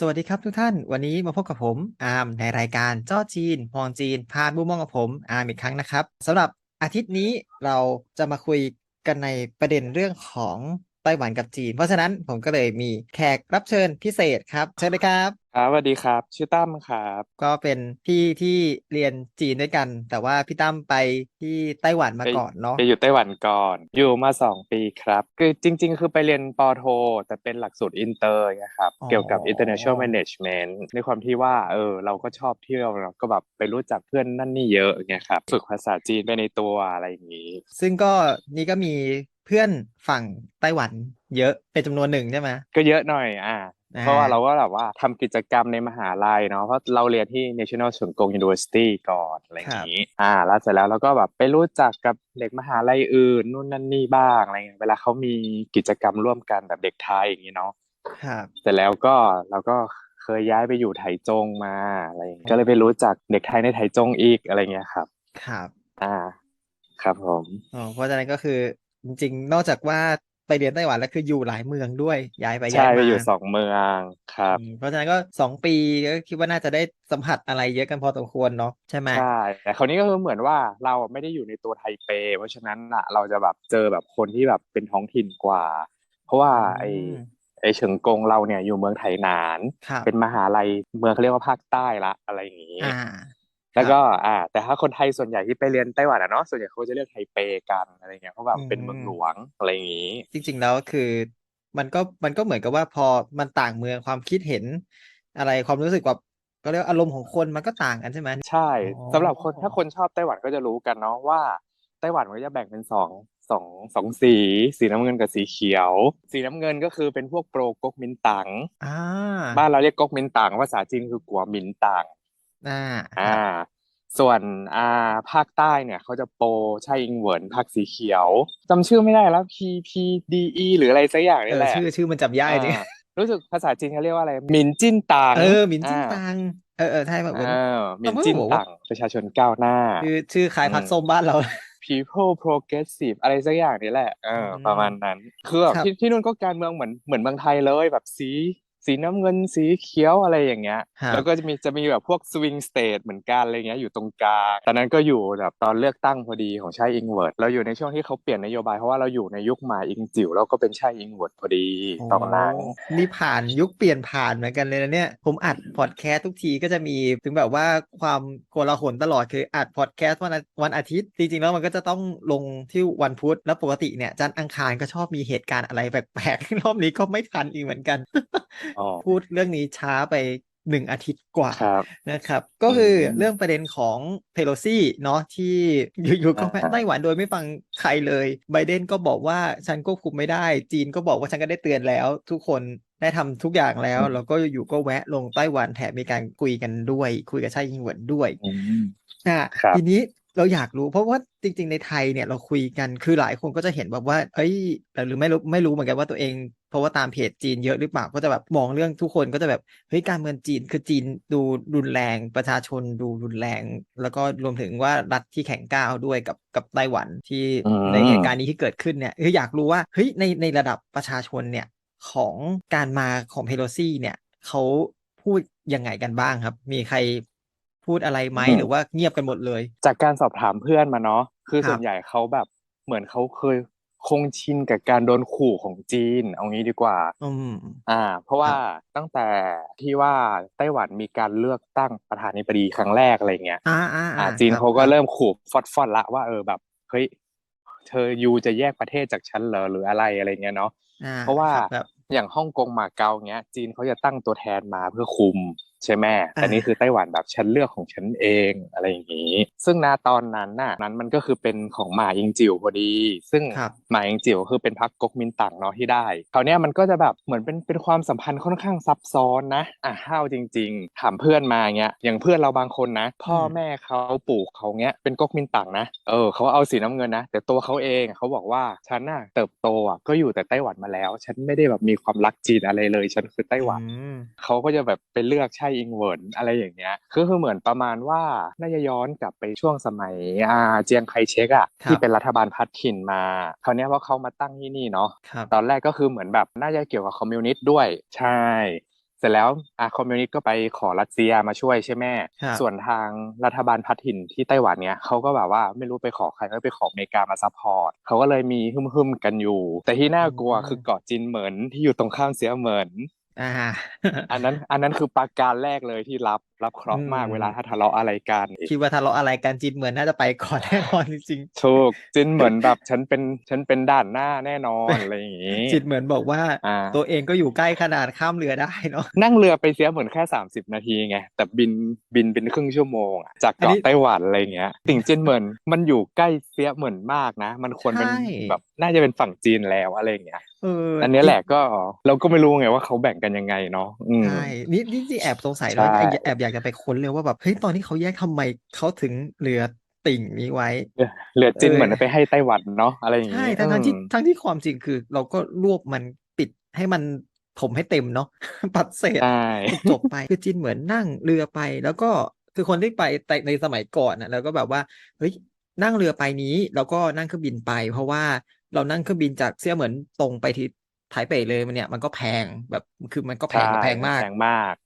สวัสดีครับทุกท่าน วันนี้มาพบกับผมอาร์มในรายการจ้อจีนมองจีน ผ่านมุมมองกับผมอาร์มอีกครั้งนะครับสำหรับอาทิตย์นี้เราจะมาคุยกันในประเด็นเรื่องของไต้หวันกับจีน เพราะฉะนั้นผมก็เลยมีแขกรับเชิญพิเศษครับ เชิญเลยครับ ครับสวัสดีครับ ชื่อตั้มครับ ก็เป็นพี่ที่เรียนจีนด้วยกัน แต่ว่าพี่ตั้มไปที่ไต้หวันมาไปก่อนเนาะไปอยู่ไต้หวันก่อน อยู่มาสองปีครับ คือจริง ๆ คือไปเรียนปอโท แต่เป็นหลักสูตรอินเตอร์นะครับอ๋อเกี่ยวกับ international management ในความที่ว่าเออเราก็ชอบเที่ยวเราก็แบบไปรู้จักเพื่อนนั่นนี่เยอะไงครับ ฝึกภาษาจีนไปในตัวอะไรอย่างนี้ ซึ่งก็นี่ก็มีเพื่อนฝั่งไต้หวันเยอะเป็นจำนวนหนึ่งใช่ไหมก็เยอะหน่อยอ่าอ่า เพราะว่าเราก็แบบว่าทำกิจกรรมในมหาลัยเนาะเพราะเราเรียนที่ National เฉิงกง University ก่อนอะไรอย่างนี้ อ่า แล้วเสร็จแล้วเราก็แบบไปรู้จักกับเด็กมหาลัยอื่นนู่นนั่นนี่บ้างอะไรเงี้ยเวลาเขามีกิจกรรมร่วมกันแบบเด็กไทยอย่างนี้เนาะครับเสร็จแล้วก็เราก็เคยย้ายไปอยู่ไถจงมาอะไรอย่างเงี้ยก็เลยไปรู้จักเด็กไทยในไถจงอีกอะไรเงี้ยครับ ครับ อ่า ครับผมอ๋อเพราะฉะนั้นก็คือจริงๆ นอกจากว่า ไปเรียนไต้หวันแล้วคืออยู่หลายเมืองด้วยย้ายไปย้าใช่ยไปมาอยู่สองเมืองครับอืมเพราะฉะนั้นก็สองปีก็คิดว่าน่าจะได้สัมผัสอะไรเยอะกันพอสมควรเนาะใช่ไหมใช่แต่คราวนี้ก็คือเหมือนว่าเราไม่ได้อยู่ในตัวไทเป เพราะฉะนั้นอะเราจะแบบเจอแบบคนที่แบบเป็นท้องถิ่นกว่า เพราะว่าไออืมไอเฉิงกงเราเนี่ยอยู่เมืองไถหนานครับเป็นมหาลัยเมืองเขาเรียกว่าภาคใต้ละอะไรอย่างนี้อ่า แล้วก็อ่า แต่ถ้าคนไทยส่วนใหญ่ที่ไปเรียนไต้หวันอะเนาะส่วนใหญ่เขาจะเลือกไทเปกันอะไรเงี้ยเพราะแบบเป็นเมืองหลวงอะไรอย่างนี้ จริง ๆ แล้วคือมันก็มันก็เหมือนกับว่าพอมันต่างเมืองความคิดเห็น อะไรความรู้สึกแบบก็เรียกว่าอารมณ์ของคนมันก็ต่างกันใช่ไหมใช่อ๋อสำหรับคนถ้าคนชอบไต้หวันก็จะรู้กันเนาะว่าไต้หวันมันก็จะแบ่งเป็นสองสองสองสี สีน้ำเงินกับสีเขียว สีน้ำเงินก็คือเป็นพวกโปรก๊กมินตั๋งอ่าบ้านเราเรียกก๊กมินตั๋งภาษาจีนคือกัวมินตั๋ง อ่าคอ่ารับส่วนอ่าภาคใต้เนี่ยเขาจะโปรใช่อิงเหวินภาคสีเขียวจำชื่อไม่ได้แล้ว P P D E หรืออะไรสักอย่างเอนี่อแหละชื่อชื่อมันจำยากจริงอ่ารู้สึกภาษาจีนเขาเรียกว่าอะไรหมินจิ้นต่างเออหมินจิ้นอ่าตังเออเออใช่แบบเหมือนเออหมินแต่ว่าจิ้นบอกว่าต่างประชาชนก้าวหน้า ชื่อชื่อคล้ายพักอืมส้มบ้านเรา people progressive อะไรสักอย่างนี่แหละเอออืมประมาณนั้น คือแบบครับที่ที่นู่นก็การเมืองเหมือนเหมือนเมืองไทยเลยแบบสี สีน้ำเงินสีเขียวอะไรอย่างเงี้ยครับแล้วก็จะมีจะมีแบบพวก swing state เหมือนกันอะไรเงี้ยอยู่ตรงกลางตอนนั้นก็อยู่แบบตอนเลือกตั้งพอดีของชายอิงเวิร์ดเราอยู่ในช่วงที่เขาเปลี่ยนนโยบายเพราะว่าเราอยู่ในยุคหมาอิงจิ๋วแล้วก็เป็นชายอิงเวิร์ดพอดีตอนนั้นโอ้นี่ผ่านยุคเปลี่ยนผ่านเหมือนกันเลยนะเนี่ย ผมอัดพอดแคสต์ทุกทีก็จะมีถึงแบบว่าความโกลาหลตลอดคืออัดพอดแคสต์วันอาวันอาทิตย์ จริงๆแล้วมันก็จะต้องลงที่วันพุธแล้วปกติเนี่ยจันทร์อังคารก็ชอบมีเหตุการณ์อะไรแปลกๆรอบนี้ก็ไม่ทันอีกเหมือนกันอ๋อพูดเรื่องนี้ช้าไปหนึ่งอาทิตย์กว่าครับนะครับ ก็คืออมเรื่องประเด็นของเพโลซี่เนาะที่อยู่ๆก็อ่าแพ้ไต้หวันโดยไม่ฟังใครเลย ไบเดนก็บอกว่าฉันควบคุมไม่ได้ จีนก็บอกว่าฉันก็ได้เตือนแล้ว ทุกคนได้ทำทุกอย่างแล้ว แล้วก็อยู่ๆก็แวะลงไต้หวันแถมมีการคุยกันด้วย คุยกับชายอิงเหวินด้วยอืมอะครับทีนี้เราอยากรู้เพราะว่าจริง ๆ ในไทยเนี่ยเราคุยกันคือหลายคนก็จะเห็นแบบว่า เอ้ยหรือไม่รู้ไม่รู้เหมือนกันว่าตัวเอง เพราะว่าตามเพจจีนเยอะหรือเปล่าก็จะแบบมองเรื่องทุกคนก็จะแบบเฮ้ยการเมืองจีนคือจีนดูรุนแรงประชาชนดูรุนแรง แล้วก็รวมถึงว่ารัฐที่แข็งก้าวด้วยกับกับไต้หวันที่อืมในเหตุการณ์นี้ที่เกิดขึ้นเนี่ยคืออยากรู้ว่าเฮ้ยในในระดับประชาชนเนี่ยของการมาของเพโลซี่เนี่ยเขาพูดยังไงกันบ้างครับ มีใครพูดอะไรไหมอืมหรือว่าเงียบกันหมดเลย จากการสอบถามเพื่อนมาเนาะคือครับส่วนใหญ่เขาแบบเหมือนเขาเคย คงชินกับการโดนขู่ของจีน เอางี้ดีกว่าอืมอ่า เพราะว่าตั้งแต่ที่ว่าไต้หวันมีการเลือกตั้งประธานาธิบดีครั้งแรกอะไรเงี้ยอ่าอ่าอ่าอ่าจีนครับเขาก็ครับเริ่มขู่ฟอดฟอดละว่าเออแบบเฮ้ยเธอยูจะแยกประเทศจากฉันเหรอหรืออะไรอะไรเงี้ยเนาะอ่เพราะว่าครับครับอย่างฮ่องกงมาเก๊าเงี้ย จีนเขาจะตั้งตัวแทนมาเพื่อคุมใช่ไหมแต่อ่านี่นี่คือไต้หวันแบบฉันเลือกของฉันเองอะไรอย่างนี้ ซึ่งณตอนนั้นน่ะนั้นมันก็คือเป็นของหมาอิงจิ๋วพอดี ซึ่งครับหมาอิงจิ๋วคือเป็นพรรคก๊กมินตั๋งเนาะที่ได้คราวเนี้ยมันก็จะแบบเหมือนเป็นเป็นความสัมพันธ์ค่อนข้างซับซ้อนนะอะห้าวจริง ๆ ถามเพื่อนมาเงี้ยอย่างเพื่อนเราบางคนนะ พ่อแม่เขาปู่เขาเงี้ยเป็นก๊กมินตั๋งนะเออเขาเอาสีน้ำเงินนะ แต่ตัวเขาเองเขาบอกว่าฉันน่ะเติบโตอะก็อยู่แต่ไต้หวันมาแล้ว ฉันไม่ได้แบบมีความรักจีนอะไรเลย ฉันคือไต้หวันอืมเขาก็จะแบบไปเลือกใช่อิงเหวินอะไรอย่างเงี้ยคือคือเหมือนประมาณว่าน่าจะย้อนกลับไปช่วงสมัยอ่าเจียงไคเชกอะครับที่เป็นรัฐบาลพัดถิ่นมาคราวเนี้ยเพราะเขามาตั้งที่นี่เนาะครับตอนแรกก็คือเหมือนแบบน่าจะเกี่ยวกับคอมมิวนิสต์ด้วยใช่เสร็จแล้วอะคอมมิวนิสต์ก็ไปขอรัสเซียมาช่วยใช่ไหมครับส่วนทางรัฐบาลพัฒถิ่นที่ไต้หวันเนี่ยเขาก็แบบว่าไม่รู้ไปขอใครก็ไปขออเมริกามาซัพพอร์ตเขาก็เลยมีฮึมๆกันอยู่ แต่ที่น่ากลัวอืมคือเกาะจินเหมินที่อยู่ตรงข้ามเสียเหมิน อ่า อันนั้น อันนั้นคือประการแรกเลยที่รับรับเคราะห์มากอืมเวลาถ้าทะเลาะอะไรกันคิดว่าทะเลาะอะไรกันจีนเหมือนน่าจะไปก่อนแน่นอนจริงถูกจินเหมือนแบบฉันเป็นฉันเป็นด่านหน้าแน่นอนอะไรอย่างงี้ๆจินเหมือนบอกว่าอ่า ตัวเองก็อยู่ใกล้ขนาดข้ามเรือได้เนาะนั่งเรือไปเสียเหมือนแค่สามสิบนาทีไงแต่บินบินเป็นครึ่งชั่วโมงอะจากอันนี้เกาะไต้หวันอะไรเงี้ยติ่งเจียนเหมินมันอยู่ใกล้เสียเหมือนมากนะ มันควรเป็นใช่แบบน่าจะเป็นฝั่งจีนแล้วอะไรเงี้ยเอออันเนี้ยแหละก็เราก็ไม่รู้ไงว่าเขาแบ่งกันยังไงเนาะอืมใช่นี่นี่ที่แอบสงสัยแล้วใช่แอบอยากจะไปค้นเลยว่าแบบเฮ้ยตอนที่เขาแยกทำไมเขาถึงเหลือติ่งนี้ไว้ เหลือจินเหมือนเออไปให้ไต้หวันเนาะอะไรอย่างใช่งี้ทั้งทั้งที่อืมทั้งที่ความจริงคือ เราก็รวบมันปิดให้มันถมให้เต็มเนาะปัดเศษใช่จบไปคือจินเหมือนนั่งเรือไป แล้วก็คือคนที่ไปแต่ในสมัยก่อนนะแล้วก็แบบว่าเฮ้ยนั่งเรือไปนี้ แล้วก็นั่งเครื่องบินไป เพราะว่าเรานั่งเครื่องบินจากเซี่ยเหมือนตรงไปที่ไทเปเลยมันเนี่ยมันก็แพงแบบคือมันก็แพงใช่แพงมากแพงมาก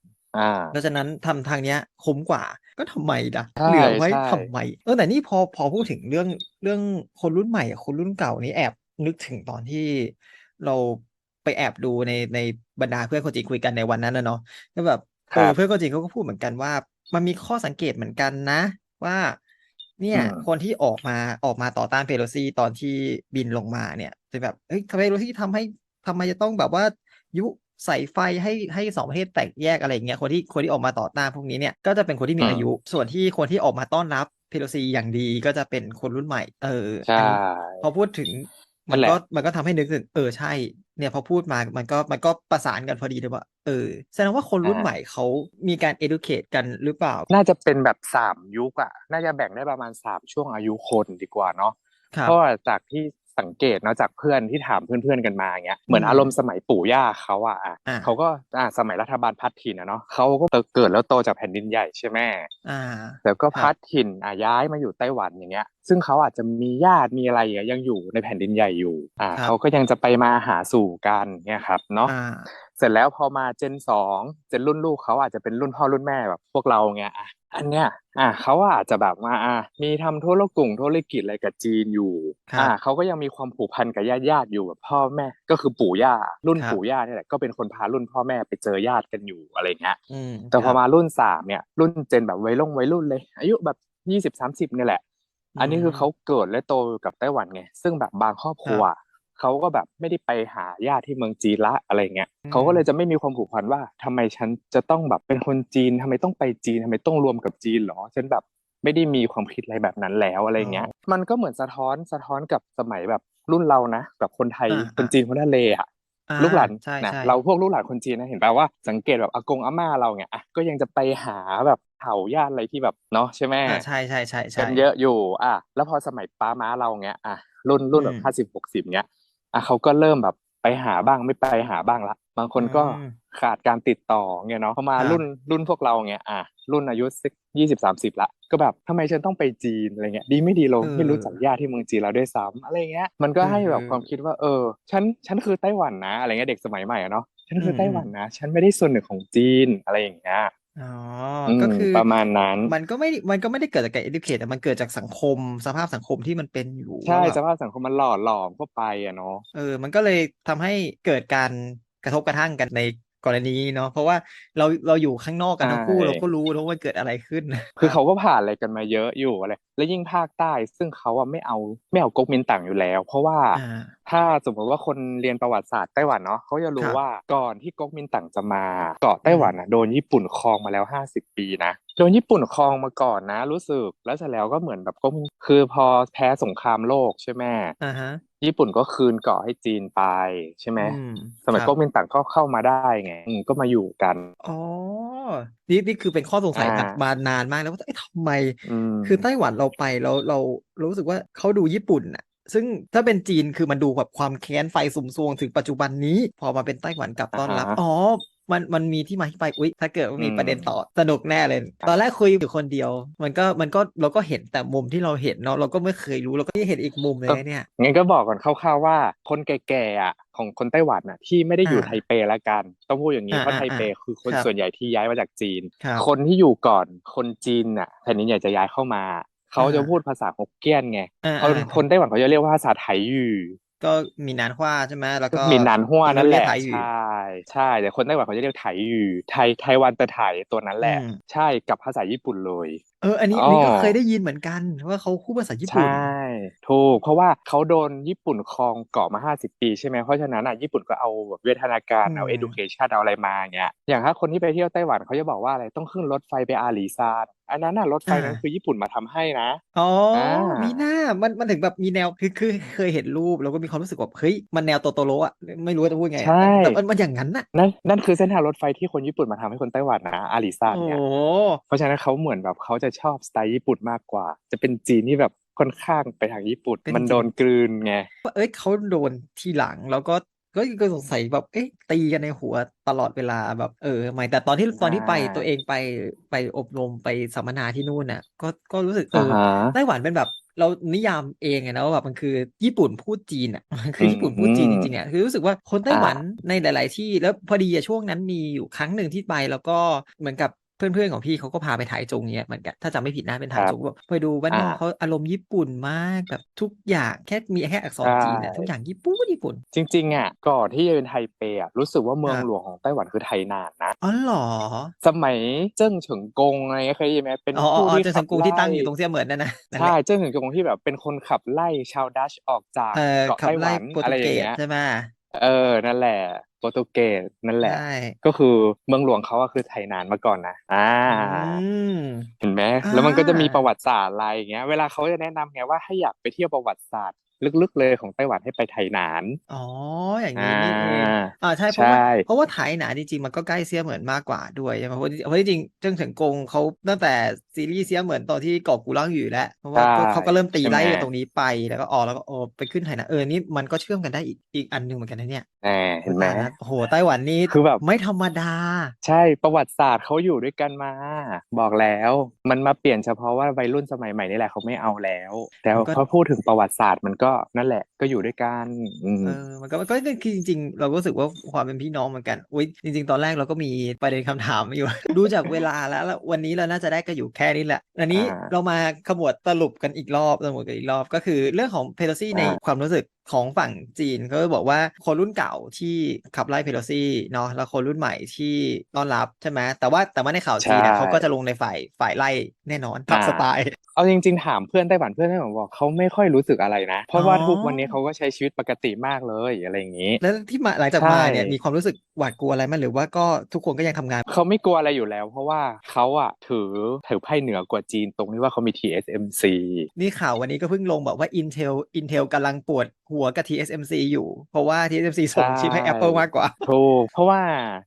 อ่า เพราะฉะนั้นทำทางเนี้ยคุ้มกว่าก็ทำไมล่ะใช่เหลือไว้ใช่ทำไมเออแต่นี่พอพอพูดถึงเรื่องเรื่องคนรุ่นใหม่กับคนรุ่นเก่านี่แอบนึกถึงตอนที่เราไปแอบดูในในบรรดาเพื่อนคนจีนคุยกันในวันนั้นนะเนาะก็แบบคเอรัอบเพื่อนคนจีนเขาก็พูดเหมือนกันว่า มันมีข้อสังเกตเหมือนกันนะ ว่า เนี่ยอืมคนที่ออกมาออกมาต่อต้านเพโลซีตอนที่บินลงมาเนี่ยจะแบบเอ้ยทำไมเพโลซีทำให้ทำไมจะต้องแบบว่ายุ ใส่ไฟให้ให้สองประเทศแตกแยกอะไรอย่างเงี้ยคนที่คนที่ออกมาต่อต้านพวกนี้เนี่ยก็จะเป็นคนที่มีอืมอายุ ส่วนที่คนที่ออกมาต้อนรับเพโลซีอย่างดีก็จะเป็นคนรุ่นใหม่ เออใช่อันนี้พอพูดถึงนั่มันนแหละก็มันก็ทำให้นึกถึงเออใช่ เนี่ยพอพูดมามันก็มันก็ประสานกันพอดีเลยว่าเออแสดงว่าคนรุ่นใหม่เขามีการ educate กันหรือเปล่า น่าจะเป็นแบบสามยุคอะน่าจะแบ่งได้ประมาณสามช่วงอายุคนดีกว่าเนาะครับเพราะว่าจากที่ สังเกตเนาะจากเพื่อนที่ถามเพื่อนๆกันมาอย่างเงี้ยเหมือนอืมอารมณ์สมัยปู่ย่าเขาอะอะอ่าเขาก็อ่าสมัยรัฐบาลพัฒถิ่นอะเนาะเขาก็เกิดแล้วโตจากแผ่นดินใหญ่ใช่ไหมอ่าแล้วก็ครับพัฒถิ่นอะย้ายมาอยู่ไต้หวันอย่างเงี้ยซึ่งเขาอาจจะมีญาติมีอะไรอย่างเงี้ยยังอยู่ในแผ่นดินใหญ่อยู่อ่าครับเขาก็ยังจะไปมาหาสู่กันเนี่ยครับเนาะอ่า เสร็จแล้วพอมาเจนสองเจนรุ่นลูกเขาอาจจะเป็นรุ่นพ่อรุ่นแม่แบบพวกเราเงี้ยอะอันเนี้ยอะเขาอาจจะแบบว่าอะมีทำธุรกุ่งธุรกิจอะไรกับจีนอยู่ครับอะเขาก็ยังมีความผูกพันกับญาติญาติๆอยู่แบบพ่อแม่ก็คือปู่ย่ารุ่นครับปู่ย่าเนี่ยแหละก็เป็นคนพารุ่นพ่อแม่ไปเจอญาติกันอยู่อะไรเงี้ยอืมแต่พคอรับมารุ่นสามเนี่ยรุ่นเจนแบบวัยรุ่นวัยรุ่นเลย อายุแบบยี่สิบสามสิบเนี่ยแหละ อันนี้คือเขาเกิดและโตกับไต้หวันไงซึ่งแบบบางครอบครัว เขาก็แบบไม่ได้ไปหาญาติที่เมืองจีนละอะไรเงี้ยอืมเขาก็เลยจะไม่มีความผูกพันว่าทำไมฉันจะต้องแบบเป็นคนจีนทำไมต้องไปจีนทำไมต้องรวมกับจีนหรอฉันแบบไม่ได้มีความคิดอะไรแบบนั้นแล้วอะไรเงี้ย มันก็เหมือนสะท้อนสะท้อนกับสมัยแบบรุ่นเรานะแบบคนไทยอ่าคนจีนคนทะเลอะอ่าลูกหลานใช่นะใช่เราพวกลูกหลานคนจีนนะเห็นป่ะว่าสังเกตแบบอากงอาม่าเราเนี่ยอะก็ยังจะไปหาแบบเผ่าญาติอะไรที่แบบเนาะใช่ไหมอ่าใช่ใช่ใช่ใช่กันเยอะอยู่ อะแล้วพอสมัยป้าม้าเราเงี้ยอะรุ่นรุ่นแบอืบมห้าสิบหกสิบเงี้ย อะเขาก็เริ่มแบบไปหาบ้างไม่ไปหาบ้างละ บางคนก็อืมขาดการติดต่อเงี้ยเนาะพอมาครับรุ่นรุ่นพวกเราเงี้ยอะรุ่นอายุสิบยี่สิบสามสิบละก็แบบทำไมฉันต้องไปจีนอะไรเงี้ยดีไม่ดีเราเออไม่รู้จักญาติที่เมืองจีนเราด้วยซ้ำอะไรเงี้ยมันก็ให้แบบเออความคิดว่าเออฉันฉันคือไต้หวันนะอะไรเงี้ยเด็กสมัยใหม่อะเนาะฉันคืออมไต้หวันนะ ฉันไม่ได้ส่วนหนึ่งของจีนอะไรอย่างเงี้ย อ๋อ อืก็ม คือประมาณนั้น มันก็ไม่ได้มันก็ไม่ได้เกิดจากการ educate แต่มันเกิดจากสังคม สภาพสังคมที่มันเป็นอยู่ใช่ว่าสแบบภาพสังคมมันหล่อหลอมเข้าไปอะเนาะเออ มันก็เลยทำให้เกิดการกระทบกระทั่งกันใน กรณีนี้เนาะเพราะว่าเราเราอยู่ข้างนอกกันทั้งคู่ใช่เราก็รู้แล้วว่ามันเกิดอะไรขึ้น คือเขาก็ผ่านอะไรกันมาเยอะอยู่อะไรแล้วยิ่งภาคใต้ ซึ่งเขาอะไม่เอาไม่เอาก๊กมินตั๋งอยู่แล้ว เพราะว่าอ่าถ้าสมมติว่าคนเรียนประวัติศาสตร์ไต้หวันเนาะเขาจะรู้ครับว่าก่อนที่ก๊กมินตั๋งจะมาเกาะไต้หวันอะโดนญี่ปุ่นครองมาแล้วห้าสิบปีนะโดนญี่ปุ่นครองมาก่อนนะ รู้สึกแล้วเสร็จแล้วก็เหมือนแบบก๊กมินคือพอแพ้สงครามโลกใช่ไหมอ่าฮะ ญี่ปุ่นก็คืนเกาะให้จีนไปใช่ไหมอืมสมัยครับก๊กมินตั๋งก็เข้ามาได้ไงอืมก็มาอยู่กันอ๋อนี่นี่คือเป็นข้อสงสัยอ่ามมานานมากแล้วว่าเอ้ยทำไมอืมคือไต้หวันเราไปเราเราเรารู้สึกว่าเขาดูญี่ปุ่นน่ะซึ่งถ้าเป็นจีนคือมันดูแบบความแค้นไฟสุมทรวงถึงปัจจุบันนี้ พอมาเป็นไต้หวันกลับต้อนรับอ่าฮะอ๋อ มันมันมีที่มาที่ไปอุ๊ย ถ้าเกิดว่ามีอืมประเด็นต่อสนุกแน่เลย ตอนแรกคุยอยู่คนเดียว มันก็มันก็เราก็เห็นแต่มุมที่เราเห็นเนาะเราก็ไม่เคยรู้เราก็เห็นอีกมุมเลยนะเนี่ยงั้นก็บอกก่อนคร่าวๆว่า คนแก่ๆอะของคนไต้หวันอะที่ไม่ได้อยู่อ่าไทเปละกัน ต้องพูดอย่างนี้อ่าเพราะอ่าไทเปคือคนครับส่วนใหญ่ที่ย้ายมาจากจีนครับคนที่อยู่ก่อนคนจีนอะแผ่นดินใหญ่จะย้ายเข้ามาเขาจะอ่าพูดภาษาฮกเกี้ยนไงอ่าเขาอ่าคนไต้หวันเขาจะเรียกว่าภาษาไถหยู่ ก็มีนานฮว่าใช่ไหมแล้วก็มีนานหัวนั่นแหละเรียกไทยอยู่ใช่ใช่แต่คนไต้หวันเขาจะเรียกไถหยู่ไทยไทวันแต่ไถตัวนั้นแหละอืมใช่กับภาษาญี่ปุ่นเลย เออ อันนี้อ๋ออันนี้ก็เคยได้ยินเหมือนกันว่าเขาพูดภาษาญี่ใชปุ่น่ ถูก เพราะว่าเขาโดนญี่ปุ่นครองเกาะมาห้าสิบปีใช่ไหมเพราะฉะนั้นอะญี่ปุ่นก็เอาแบบวิทยาการอืมเอา education เอาอะไรมาอย่างเงี้ยอย่างถ้าคนที่ไปเที่ยวไต้หวันเขาจะบอกว่าอะไรต้องขึ้นรถไฟไปอาหลีซานอันนั้นน่ะรถไฟนั้นคือญี่ปุ่นมาทำให้นะ อ๋ออ่ามีมีหน้า มันมันถึงแบบมีแนวคือคือเคยเห็นรูปแล้วก็มีความรู้สึกว่าเฮ้ยมันแนวโตโตโรอะไม่รู้จะพูดไง ใช่ แต่มันมันอย่างนั้นน่ะ นั่นนั่นคือเส้นทางรถไฟที่คนญี่ปุ่นมาทำให้คนไต้หวันนะอาหลีซานโอ้เนี่ยเพราะฉะนั้นเขาเหมือนแบบเขาจะชอบสไตล์ญี่ปุ่นมากกว่า จะเป็นจีนที่แบบ ค่อนข้างไปทางญี่ปุ่น มันโดนกลืนไงว่าเอ้ยเขาโดนทีหลังแล้วก็ก็ก็สงสัยแบบเอ๊ะตีกันในหัวตลอดเวลาแบบเออไม่แต่ตอนที่ตอนที่ไปอ่าตัวเองไปไปอบรมไปสัมมนาที่นู่นน่ะ ก็ก็รู้สึกเออ่าอฮะไต้หวันเป็นแบบเรานิยามเองไงนะว่าแบบมันคือญี่ปุ่นพูดจีนอะมันคือญี่ปุ่นพูดจีนจริงๆอะคือรู้สึกว่าคนไต้หวันในหลาย ๆ ที่แล้วพอดีอะช่วงนั้นมีอยู่ครั้งหนึ่งที่ไปแล้วก็เหมือนกับ เพื่อนๆของพี่เขาก็พาไปถ่ายจงเนี้ยเหมือนกันถ้าจำไม่ผิดนะเป็นถ่ายจงแบบไปดูบ้านนอกอ่าเขาอารมณ์ญี่ปุ่นมากแบบทุกอย่างแค่มีแค่อักษรจีนอะใช่ทุกอย่างญี่ปุ่นญี่ปุ่น จริงๆอะก่อนที่จะเป็นไทเปอะรู้สึกว่าเมืองครับหลวงของไต้หวันคือไทนานนะอ๋อเหรอสมัยเจิ้งเฉิงกงอะไรเงี้ยเคยได้ยินไหมเป็นอ๋ออ๋อผู้อ๋อที่เจนขัสับงกูที่ตั้งไล่อยู่ตรงเสียเหมือนนั่นนะนั่นแหใช่ละเจิ้งเฉิงกงที่แบบเป็นคนขับไล่ชาวดัชออกจากเอ่อเกาะขับไต้หไล่วันโปรอะตุไรอเกย่างสเงี้ยใช่ไหมเออ นั่นแหละ โปรตุเกสนั่นแหละใช่ก็คือเมืองหลวงเขาอะคือไทยนานมาก่อนนะอ่าอืมเห็นไหมอ่าแล้วมันก็จะมีประวัติศาสตร์อะไรอย่างเงี้ย เวลาเขาจะแนะนำไงว่าให้อยากไปเที่ยวประวัติศาสตร์ ลึกๆเลยของไต้หวันให้ไปไทยนาน อ๋อ อย่างอ่านี้นี่เองอ่าใช่เพราะว่าใช่เพราะว่าไถหนาจริงๆมันก็ใกล้เสียเหมือนมากกว่าด้วยใช่ไหมเพราะเพราะจริงๆเจิ้งเฉิงกงเขาตั้งแต่ซีรีส์เสียเหมือนตอนที่เกาะกูล่างอยู่แล้ว เพราะว่าก็ใช่เขาก็เริ่มตีใช่ไหมไล่กันตรงนี้ไปแล้วก็ออกแล้วก็โอ้ไปขึ้นไถหนาเออนี่มันก็เชื่อมกันได้อีกอีกอันหนึงเหมือนกันนะเนี่ยแหมเห็นไหมตายละโอ้โหไต้หวันนี่คือแบบไม่ธรรมดา ใช่ประวัติศาสตร์เขาอยู่ด้วยกันมา บอกแล้วมันมาเปลี่ยนเฉพาะว่าวัยรุ่นสมัยใหม่นี่แหละเขาไม่เอาแล้ว แต่มันก็พอพูดถึงประวัติศาสตร์มันก็นั่นแหละก็อยู่ด้วยกันอืมเออมันก็มันก็คือจริง ๆ เราก็รู้สึกว่าความเป็นพี่น้องเหมือนกันอุ้ยจริง ๆ ตอนแรกเราก็มีประเด็นคำถามอยู่ ดูจากเวลาแล้วแล้ววันนี้เราน่าจะได้ก็อยู่แค่นี้แหละอันนี้อ่าเรามาขมวดสรุปกันอีกรอบสรุปกันอีกรอบก็คือเรื่องของเพโลซี่ในอ่าความรู้สึกของฝั่งจีนก็บอกว่าคนรุ่นเก่าที่ขับไล่เพโลซี่เนาะแล้วคนรุ่นใหม่ที่ต้อนรับใช่ไหมแต่ว่าแต่ว่าในข่าวจีนเนี่ยใช่เขาก็จะลงในฝ่ายฝ่ายไล่แน่นอนตามอ่าสไตล์เอาจริงๆถามเพื่อนไต้หวันเพื่อนไต้หวันบอกเขาไม่ค่อยรู้สึกอะไรนะ เพราะว่าอ๋อทุกวันนี้เขาก็ใช้ชีวิตปกติมากเลยอะไรอย่างนี้ แล้วที่มาหลังจากใช่มาเนี่ยมีความรู้สึกหวาดกลัวอะไรไหมหรือว่าก็ทุกคนก็ยังทำงานเขาไม่กลัวอะไรอยู่แล้ว เพราะว่าเขาอะถือถือไพ่เหนือกว่าจีนตรงที่ว่าเขามี TSMC นี่ข่าววันนี้ก็เพิ่งลงบอกว่า Intel Intel กำลังปวด หัวกับ TSMC อยู่ เพราะว่า TSMC ส่งใช่ชิปให้ Apple มากกว่าถูกเพราะว่า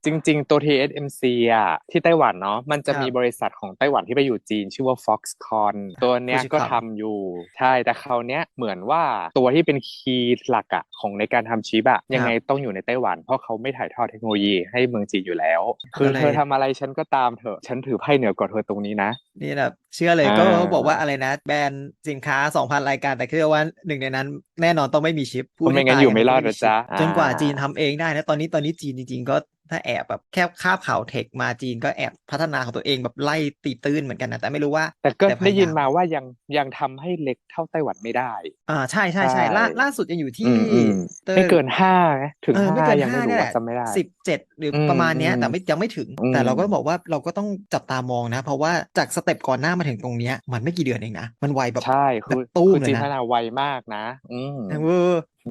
จริง ๆ ตัว TSMC อะที่ไต้หวันเนาะมันจะครับมีบริษัทของไต้หวันที่ไปอยู่จีน ชื่อว่า Foxconn ตัวเนี้ย Fujicom ก็ทำอยู่ ใช่แต่คราวเนี้ยเหมือนว่าตัวที่เป็นคีย์หลักอะของในการทำชิปอะยังไงต้องอยู่ในไต้หวัน เพราะเขาไม่ถ่ายทอดเทคโนโลยีให้เมืองจีนอยู่แล้ว คือก็เลยเธอทำอะไรฉันก็ตามเถอะฉันถือไพ่เหนือกว่าเธอตรงนี้นะนี่แบบเชื่อเลยอ่าก็บอกว่าอะไรนะแบรนด์สินค้า 2,000 รายการแต่เชื่อว่าหนึ่งในนั้นแน่นอนต้องไม่มีชิปพูดไม่ให้งั้นตาอยู่ไม่รอดต้งนะจ๊ะชิปจนกว่าอ่าจีนทำเองได้นะตอนนี้ตอนนี้จีนจริงๆก็ ถ้าแอบแบบแค่คาบข่าวเทคมาจีนก็แอบพัฒนาของตัวเองแบบไล่ตีตื้นเหมือนกันนะแต่ไม่รู้ว่า แต่ก็แต่พยายามได้ยินมาว่ายังยังทำให้เล็กเท่าไต้หวันไม่ได้ อ่าใช่ใช่ใช่ใช่ล่าล่าสุดยังอยู่อืที่มอืมเตอร์ไม่เกินห้าไหมถึงเออไม่ห้าเกินยังห้าไม่รู้เนี่ยแหว่าละจำไม่ได้สิบเจ็ดหรืออมประมาณเนี้ยอืมแต่ไม่ยังไม่ถึงอืมแต่เราก็บอกว่าเราก็ต้องจับตามองนะ เพราะว่าจากสเต็ปก่อนหน้ามาถึงตรงเนี้ยมันไม่กี่เดือนเองนะมันไวแบบใช่คือแบบตู้มคือเลยจีนนะพัฒนาไวมากนะอืมเออ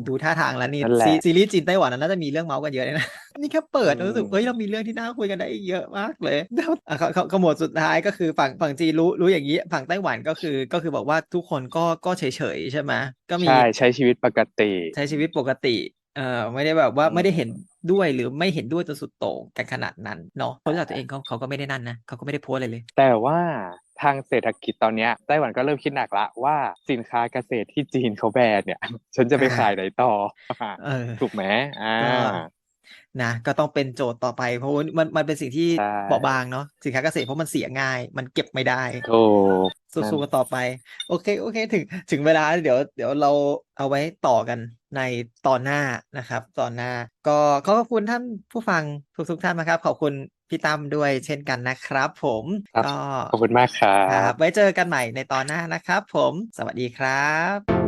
ดูท่าทางแล้วนี่นั่นแหละ ซีซีรีส์จีนไต้หวันน่าจะมีเรื่องเมาส์กันเยอะเลยนะ นี่แค่เปิดอืม รู้สึกเฮ้ยเรามีเรื่องที่น่าคุยกันได้อีกเยอะมากเลยแล้วอะเขาเขาขมวดสุดท้ายก็คือฝั่งฝั่งจีนรู้รู้อย่างนี้ ฝั่งไต้หวันก็คือก็คือบอกว่าทุกคนก็ก็เฉยเฉยๆใช่ไหมก็มี ใช่ใช้ชีวิตปกติ ใช้ชีวิตปกติ เอ่อไม่ได้แบบว่าอืมไม่ได้เห็นด้วยหรือไม่เห็นด้วยจนสุดโต่งกันขนาดนั้นเนาะเพราะจากตัวเองเขาเขาก็ไม่ได้นั่นนะเขาก็ไม่ได้โพสอะไรเลย แต่ว่าทางเศรษฐกิจตอนเนี้ยไต้หวันก็เริ่มคิดหนักละว่าสินค้าเกษตรที่จีนเขาแบนเนี่ย ฉันจะไปอ่าขายไหนต่อเออถูกไหมอ่าก็นะก็ต้องเป็นโจทย์ต่อไป เพราะว่ามันมันเป็นสิ่งที่ใช่เบาบางเนาะสินค้าเกษตรเพราะมันเสียง่าย มันเก็บไม่ได้ถูกสู้ๆกันต่อไป โอเคโอเค ถึงถึงเวลาเดี๋ยวเดี๋ยวเราเอาไว้ต่อกัน ในตอนหน้านะครับ ตอนหน้า ก็ขอขอบคุณท่านผู้ฟังทุกทุกๆท่านนะครับ ขอบคุณพี่ตั้มด้วยเช่นกันนะครับ ผมครับก็ขอบคุณมากครัครับบไว้เจอกันใหม่ในตอนหน้านะครับ ผม สวัสดีครับ